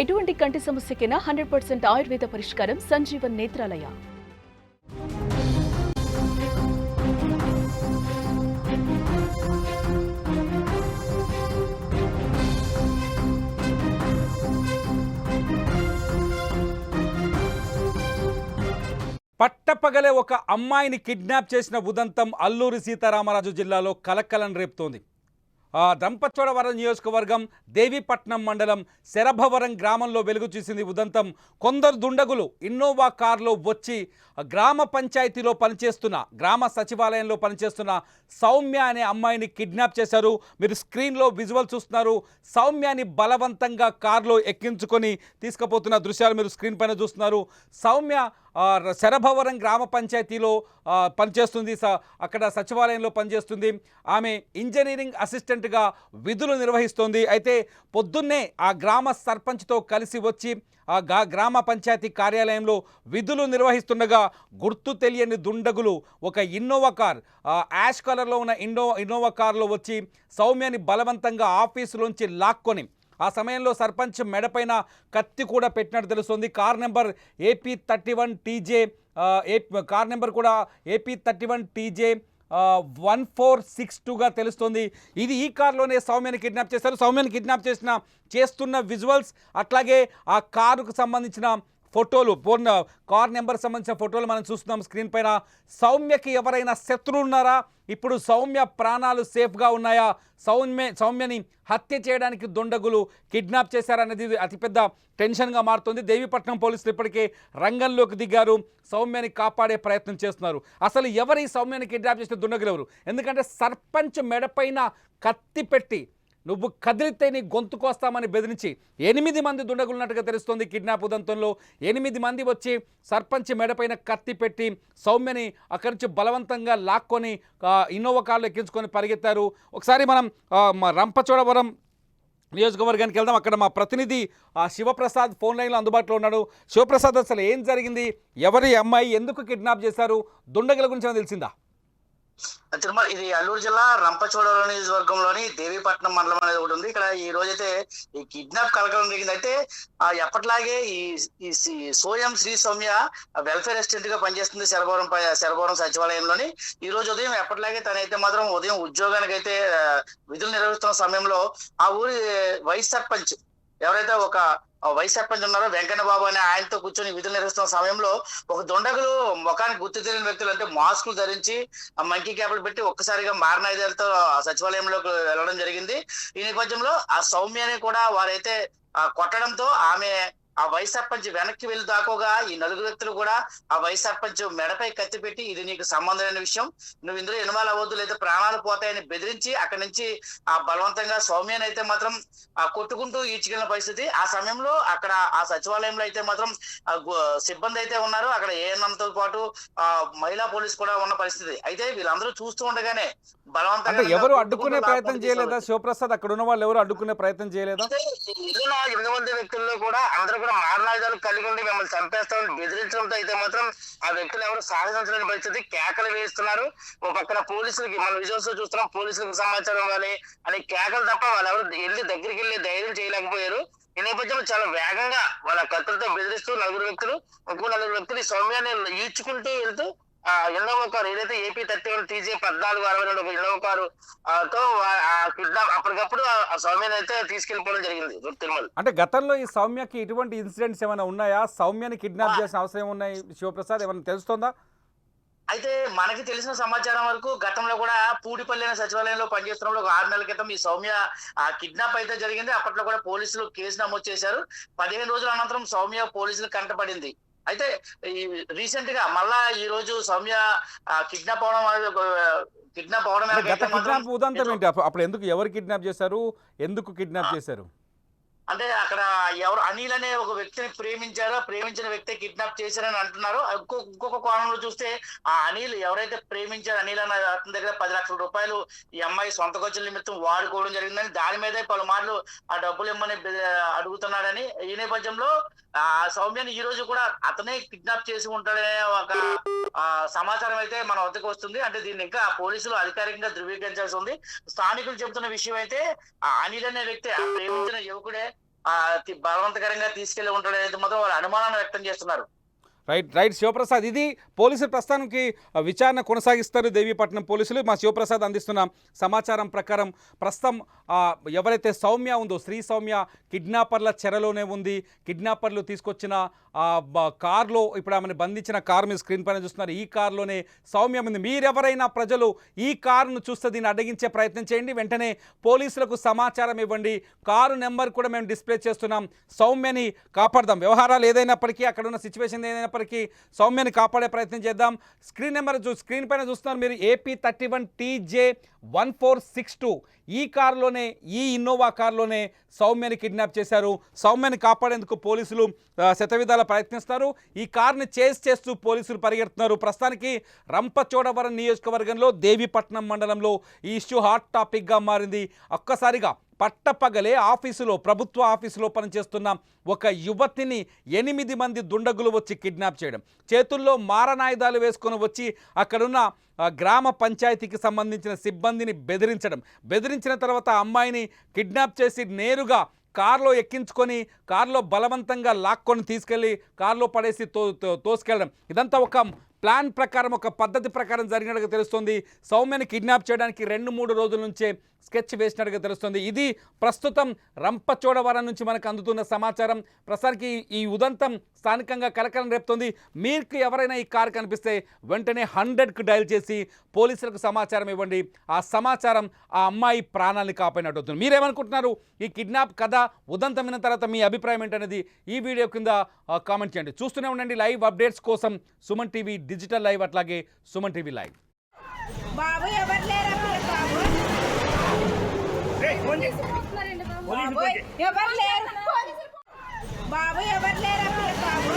ఎటువంటి కంటి సమస్యకైనా hundred percent Ayurveda పరిష్కారం సంజీవన్ నేత్రాలయ. పట్టపగలే ఒక అమ్మాయిని కిడ్నాప్ చేసిన ఉదంతం అల్లూరి సీతారామరాజు జిల్లాలో కలకలం రేపుతోంది. ఆ దంపచోడవరం నియోజకవర్గం దేవీపట్నం మండలం శరభవరం గ్రామంలో వెలుగు చూసింది ఉదంతం. కొందరు దుండగులు ఇన్నోవా కారులో వచ్చి గ్రామ పంచాయతీలో పనిచేస్తున్న గ్రామ సచివాలయంలో పనిచేస్తున్న సౌమ్య అనే అమ్మాయిని కిడ్నాప్ చేశారు. మీరు స్క్రీన్లో విజువల్ చూస్తున్నారు. సౌమ్యాని బలవంతంగా కారులో ఎక్కించుకొని తీసుకుపోతున్న దృశ్యాలు మీరు స్క్రీన్ పైన చూస్తున్నారు. సౌమ్య శరభవరం గ్రామ పంచాయతీలో పనిచేస్తుంది స- అక్కడ సచివాలయంలో పనిచేస్తుంది. ఆమె ఇంజనీరింగ్ అసిస్టెంట్గా విధులు నిర్వహిస్తోంది. అయితే పొద్దున్నే ఆ గ్రామ సర్పంచ్తో కలిసి వచ్చి ఆ గ్రామ పంచాయతీ కార్యాలయంలో విధులు నిర్వహిస్తుండగా గుర్తు తెలియని దుండగులు ఒక ఇన్నోవా కార్ యాష్ కలర్లో ఉన్న ఇన్నో ఇన్నోవా కార్లో వచ్చి సౌమ్యని బలవంతంగా ఆఫీసులోంచి లాక్కొని ఆ సమయంలో సర్పంచ్ మెడపైన కత్తి కూడా పెట్టినట్టు తెలుస్తుంది. Car number AP thirty one TJ ఏ కార్ నెంబర్ కూడా AP thirty one TJ one four six టూగా తెలుస్తుంది. ఇది ఈ కార్లోనే సౌమ్యని కిడ్నాప్ చేశారు. సౌమ్యని కిడ్నాప్ చేసిన చేస్తున్న విజువల్స్ అట్లాగే ఆ కారుకు సంబంధించిన ఫోటోలు ఫోన్ కార్ నెంబర్ సంబంధించిన ఫోటోలు మనం చూస్తున్నాం స్క్రీన్ పైన. సౌమ్యకి ఎవరైనా శత్రువు ఉన్నారా? ఇప్పుడు సౌమ్య ప్రాణాలు సేఫ్గా ఉన్నాయా? సౌమ్య సౌమ్యని హత్య చేయడానికి దుండగులు కిడ్నాప్ చేశారనేది అతిపెద్ద టెన్షన్గా మారుతుంది. దేవీపట్నం పోలీసులు ఇప్పటికే రంగంలోకి దిగారు. సౌమ్యని కాపాడే ప్రయత్నం చేస్తున్నారు. అసలు ఎవరు ఈ సౌమ్యని కిడ్నాప్ చేసిన దుండగులు ఎవరు? ఎందుకంటే సర్పంచ్ మెడపైన కత్తి పెట్టి నువ్వు కదిలితే నీ గొంతు కోస్తామని బెదిరించి ఎనిమిది మంది దుండగులు ఉన్నట్టుగా తెలుస్తోంది కిడ్నాప్ ఉదంతంలో. ఎనిమిది మంది వచ్చి సర్పంచ్ మెడపైన కత్తి పెట్టి సౌమ్యని అక్కడి నుంచి బలవంతంగా లాక్కొని ఇన్నోవా కార్లు ఎక్కించుకొని పరిగెత్తారు. ఒకసారి మనం రంపచోడవరం నియోజకవర్గానికి వెళ్దాం. అక్కడ మా ప్రతినిధి ఆ శివప్రసాద్ ఫోన్ లైన్లో అందుబాటులో ఉన్నాడు. శివప్రసాద్ అసలు ఏం జరిగింది? ఎవరి అమ్మాయి? ఎందుకు కిడ్నాప్ చేశారు? దుండగుల గురించి ఏమైనా తెలిసిందా? తిరుమల ఇది అల్లూరు జిల్లా రంపచోడవరం నియోజకవర్గంలోని దేవీపట్నం మండలం అనేది ఒకటి ఉంది. ఇక్కడ ఈ రోజైతే ఈ కిడ్నాప్ కలకలం జరిగింది. అయితే ఆ ఎప్పటిలాగే ఈ ఈ సోయం శ్రీ సౌమ్య వెల్ఫేర్ అసిస్టెంట్గా పనిచేస్తుంది శరభవరం ప- శరభవరం సచివాలయంలోని. ఈ రోజు ఉదయం ఎప్పటిలాగే తనైతే మాత్రం ఉదయం ఉద్యోగానికి అయితే విధులు నిర్వహిస్తున్న సమయంలో ఆ ఊరి వైస్ సర్పంచ్ ఎవరైతే ఒక వైస్ సర్పంచ్ ఉన్నారో వెంకన్న బాబు అనే ఆయనతో కూర్చొని విధులు నిర్వహిస్తున్న సమయంలో ఒక దొండగులు ముఖానికి గుర్తు తెలియని వ్యక్తులు అంటే మాస్కులు ధరించి ఆ మంకీ క్యాప్లు పెట్టి ఒక్కసారిగా మారణాయుధాలతో సచివాలయంలోకి వెళ్ళడం జరిగింది. ఈ నేపథ్యంలో ఆ సౌమ్యని కూడా వారైతే కొట్టడంతో ఆమె ఆ వైస్ సర్పంచ్ వెనక్కి వెళ్ళి దాకోగా ఈ నలుగురు వ్యక్తులు కూడా ఆ వైస్ సర్పంచ్ మెడపై కత్తి పెట్టి ఇది నీకు సంబంధమైన విషయం. నువ్వు ఇందులో ఇన్వాల్వ్ అవ్వద్దు లేదా ప్రాణాలు పోతాయని బెదిరించి అక్కడి నుంచి ఆ బలవంతంగా సౌమ్యని అయితే మాత్రం ఆ కొట్టుకుంటూ ఈడ్చుకెళ్ళిన పరిస్థితి. ఆ సమయంలో అక్కడ ఆ సచివాలయంలో అయితే మాత్రం సిబ్బంది అయితే ఉన్నారు. అక్కడ ఏఎన్ఎంతో పాటు ఆ మహిళా పోలీస్ కూడా ఉన్న పరిస్థితి. అయితే వీళ్ళందరూ చూస్తూ ఉండగానే బలవంతంగా అంటే ఎవరు అడ్డుకునే ప్రయత్నం చేయలేదా. శివప్రసాద్ అక్కడ ఉన్న వాళ్ళు ఎవరు అడ్డుకునే ప్రయత్నం చేయలేదా? ఎనిమిది మంది వ్యక్తుల్లో కూడా అందరూ కూడా మారణాయుధాలు కలిగి ఉండి మిమ్మల్ని చంపేస్తామని బెదిరించడంతో అయితే మాత్రం ఆ వ్యక్తులు ఎవరు సాధించలేని పరిస్థితి కేకలు వేస్తున్నారు ఓ పక్కన పోలీసులకి మన విజువల్స్లో చూస్తున్నాం పోలీసులకు సమాచారం ఇవ్వాలి అని కేకలు తప్ప వాళ్ళు ఎవరు వెళ్ళి దగ్గరికి వెళ్ళి ధైర్యం చేయలేకపోయారు. ఈ నేపథ్యంలో చాలా వేగంగా వాళ్ళ కత్తులతో బెదిరిస్తూ నలుగురు వ్యక్తులు ఇంకో నలుగురు వ్యక్తులు ఈ సౌమ్యాన్ని ఈడ్చుకుంటూ వెళ్తూ ఆ ఇన్నోవా కారు ఏదైతే ఏపీ థర్టీ వన్ టీజీ పద్నాలుగు అరవై రెండు ఇన్నోవా కారు తో కిడ్నాప్ అప్పటికప్పుడు ఆ- సౌమ్యని అయితే తీసుకెళ్ళిపోవడం జరిగింది తిరుమల. అంటే గతంలో ఈ సౌమ్యకి ఇటువంటి ఇన్సిడెంట్స్ ఏమైనా ఉన్నాయా? సౌమ్యని కిడ్నాప్ చేసిన అవసరం ఉన్నాయి శివప్రసాద్ ఏమైనా తెలుస్తుందా? అయితే మనకి తెలిసిన సమాచారం వరకు గతంలో కూడా పూడిపల్లి అనే సచివాలయంలో పనిచేస్తున్నప్పుడు ఒక ఆరు నెలల క్రితం ఈ సౌమ్య ఆ కిడ్నాప్ అయితే జరిగింది. అప్పట్లో కూడా పోలీసులు కేసు నమోదు చేశారు. పదిహేను రోజుల అనంతరం సౌమ్య పోలీసులు కంటపడింది. అయితే ఈ రీసెంట్గా మళ్ళా ఈ రోజు సౌమ్య కిడ్నాప్ అవడం కిడ్నాప్ అవడం గత కిడ్నాప్ ఉదంతం ఏంటి? అప్పు- అప్పుడు ఎందుకు ఎవరు కిడ్నాప్ చేశారు? ఎందుకు కిడ్నాప్ చేశారు? అంటే అక్కడ ఎవరు అనిల్ అనే ఒక వ్యక్తిని ప్రేమించారో. ప్రేమించిన వ్యక్తి కిడ్నాప్ చేశారని అంటున్నారు. ఇంకో ఇంకొక కోణంలో చూస్తే ఆ అనిల్ ఎవరైతే ప్రేమించారో అనిల్ అన్న అతని దగ్గర పది లక్షల రూపాయలు ఈ అమ్మాయి సొంత ఖర్చుల నిమిత్తం వాడుకోవడం జరిగిందని దాని మీదే పలుమార్లు ఆ డబ్బులు ఇమ్మని అడుగుతున్నాడని ఈ నేపథ్యంలో ఆ సౌమ్యని ఈ రోజు కూడా అతనే కిడ్నాప్ చేసి ఉంటాడనే ఒక ఆ సమాచారం అయితే మన వద్దకు వస్తుంది. అంటే దీన్ని ఇంకా పోలీసులు అధికారికంగా ధృవీకరించాల్సి ఉంది. స్థానికులు చెబుతున్న విషయం అయితే ఆ అనిల్ అనే వ్యక్తి ఆ ప్రేమించిన యువకుడే ఆ బలవంతకరంగా తీసుకెళ్ళి ఉంటాడనేది మాత్రం వాళ్ళు అనుమానాన్ని వ్యక్తం చేస్తున్నారు. రైట్ రైట్ శివప్రసాద్ ఇది పోలీసులు ప్రస్తుతానికి విచారణ కొనసాగిస్తారు దేవీపట్నం పోలీసులు. మా శివప్రసాద్ అందిస్తున్న సమాచారం ప్రకారం ప్రస్తుతం ఎవరైతే సౌమ్య ఉందో శ్రీ సౌమ్య కిడ్నాపర్ల చెరలోనే ఉంది. కిడ్నాపర్లు తీసుకొచ్చిన కార్లో ఇప్పుడు ఆమెను బంధించిన కారు మీద స్క్రీన్ పైన చూస్తున్నారు. ఈ కారులోనే సౌమ్య ఉంది. మీరెవరైనా ప్రజలు ఈ కారును చూస్తే దీన్ని అడ్డగించే ప్రయత్నం చేయండి. వెంటనే పోలీసులకు సమాచారం ఇవ్వండి. కారు నెంబర్ కూడా మేము డిస్ప్లే చేస్తున్నాం. సౌమ్యని కాపాడదాం. వ్యవహారాలు ఏదైనప్పటికీ అక్కడ ఉన్న సిచ్యువేషన్ ఏదైనప్పటికీ సౌమ్యని కాపాడే ప్రయత్నం చేద్దాం. స్క్రీన్ నెంబర్ చూ స్క్రీన్ పైన చూస్తున్నారు మీరు AP thirty one TJ one four six two ఈ కారులోనే ఈ ఇన్నోవా కారులోనే సౌమ్యని కిడ్నాప్ చేశారు. సౌమ్యని కాపాడేందుకు పోలీసులు శతవిధాల ప్రయత్నిస్తారు. ఈ కారుని చేస్ చేస్తూ పోలీసులు పరిగెడుతున్నారు. ప్రస్తుతానికి రంపచోడవరం నియోజకవర్గంలో దేవీపట్నం మండలంలో ఈ ఇష్యూ హాట్ టాపిక్గా మారింది. ఒక్కసారిగా పట్టపగలే ఆఫీసులో ప్రభుత్వ ఆఫీసులో పనిచేస్తున్న ఒక యువతిని ఎనిమిది మంది దుండగులు వచ్చి కిడ్నాప్ చేయడం. చేతుల్లో మారణాయుధాలు వేసుకొని వచ్చి అక్కడున్న గ్రామ పంచాయతీకి సంబంధించిన సిబ్బందిని బెదిరించడం. బెదిరించిన తర్వాత అమ్మాయిని కిడ్నాప్ చేసి నేరుగా కారులో ఎక్కించుకొని కారులో బలవంతంగా లాక్కొని తీసుకెళ్ళి కారులో పడేసి తో- తోసుకెళ్ళడం. ఇదంతా ఒక ప్లాన్ ప్రకారం ఒక పద్ధతి ప్రకారం జరిగినట్టుగా తెలుస్తుంది. సౌమ్యని కిడ్నాప్ చేయడానికి రెండు మూడు రోజుల నుంచే స్కెచ్ వేసినట్టుగా తెలుస్తుంది. ఇది ప్రస్తుతం రంపచోడవరం నుంచి మనకు అందుతున్న సమాచారం. ప్రసార్కి ఈ ఉదంతం స్థానికంగా కలకలం రేపుతుంది. మీకు ఎవరైనా ఈ కారు కనిపిస్తే వెంటనే హండ్రెడ్కి డయల్ చేసి పోలీసులకు సమాచారం ఇవ్వండి. ఆ సమాచారం ఆ అమ్మాయి ప్రాణాన్ని కాపాడినట్టు. అవుతుంది మీరేమనుకుంటున్నారు? ఈ కిడ్నాప్ కథ ఉదంతం విన్న తర్వాత మీ అభిప్రాయం ఏంటనేది ఈ వీడియో కింద కామెంట్ చేయండి. చూస్తూనే ఉండండి. లైవ్ అప్డేట్స్ కోసం సుమన్ టీవీ డిజిటల్ లైవ్ అట్లాగే సుమన్ టీవీ లైవ్. బాబు ఎవరు లేరా బాబు? ఎవరు లేరు? బాబు ఎవరు లేరా బాబు?